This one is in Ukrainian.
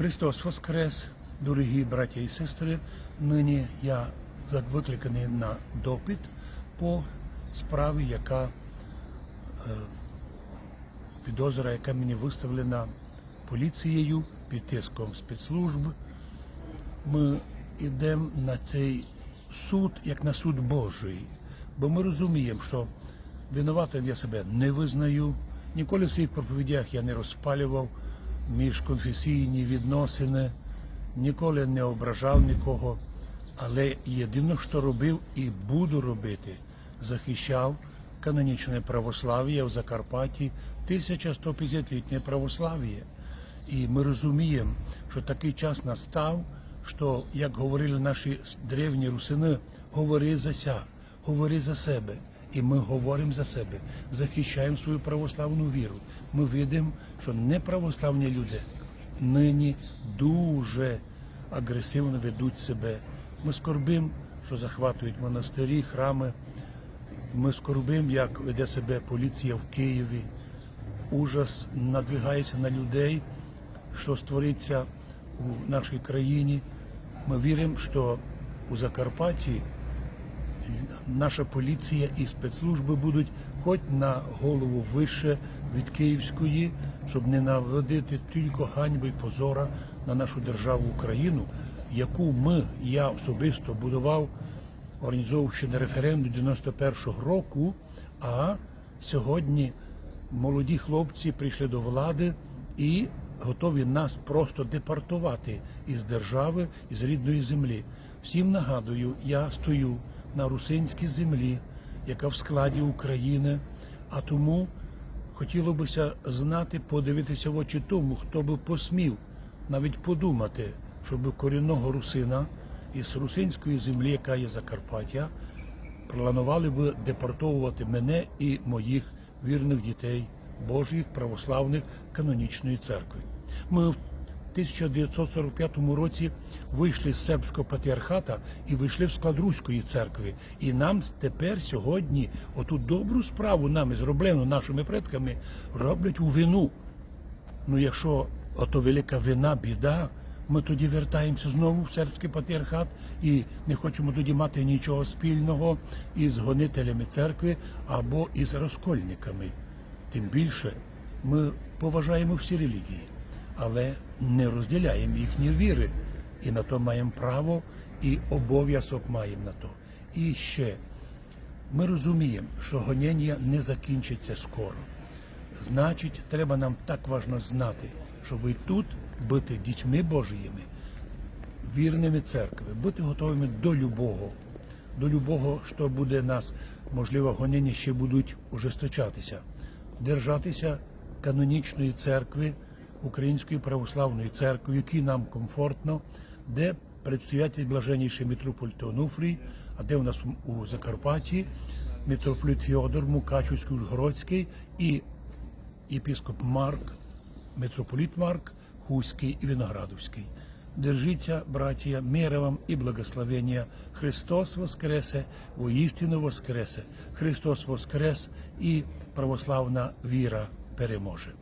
Христос Воскрес, дорогі браття і сестри. Нині я викликаний на допит по справі, яка е, підозра, яка мені виставлена поліцією під тиском спецслужб. Ми йдемо на цей суд як на суд Божий, бо ми розуміємо, що винуватим я себе не визнаю. Ніколи в своїх проповідях я не розпалював міжконфесійні відносини, ніколи не ображав нікого. Але єдине, що робив і буду робити, захищав канонічне православ'я в Закарпатті, 1150-літнє православ'я. І ми розуміємо, що такий час настав, що, як говорили наші древні русини, говори за ся, говори за себе. І ми говоримо за себе, захищаємо свою православну віру. Ми видимо, що неправославні люди нині дуже агресивно ведуть себе. Ми скорбимо, що захватують монастирі, храми. Ми скорбимо, як веде себе поліція в Києві. Ужас надвигається на людей, що створиться у нашій країні. Ми віримо, що у Закарпатті наша поліція і спецслужби будуть хоч на голову вище від Київської, щоб не наводити тільки ганьби і позора на нашу державу Україну, яку ми, я особисто будував, організовувавши на референдум 91-го року. А сьогодні молоді хлопці прийшли до влади і готові нас просто депортувати із держави, із рідної землі. Всім нагадую, я стою на русинській землі, яка в складі України, а тому хотіло бися знати, подивитися в очі тому, хто би посмів навіть подумати, щоб корінного русина із русинської землі, яка є Закарпаття, планували би депортовувати мене і моїх вірних дітей Божих православних канонічної церкви. Ми 1945 році вийшли з сербського патріархата і вийшли в склад Руської церкви. І нам тепер сьогодні оту добру справу нами зроблену нашими предками роблять у вину. Ну якщо ото велика вина, біда, ми тоді вертаємося знову в сербський патріархат і не хочемо тоді мати нічого спільного із гонителями церкви або із розкольниками. Тим більше ми поважаємо всі релігії, але не розділяємо їхні віри. І на то маємо право і обов'язок маємо на то. І ще ми розуміємо, що гонення не закінчиться скоро. Значить, треба нам так важно знати, щоб і тут бути дітьми Божіїми, вірними церкви, бути готовими до любого, до любого, що буде нас, можливо, гонення ще будуть ужесточатися, держатися канонічної церкви, Української православної церкви, якій нам комфортно, де предстоятель блаженніший митрополит Онуфрій, а де у нас у Закарпатті митрополит Фьодор Мукачівський Ужгородський і єпископ Марк, митрополит Марк, Хуський і Виноградовський. Держіться, братія, мира вам і благословення. Христос Воскресе, воістину Воскресе. Христос Воскрес і православна віра переможе.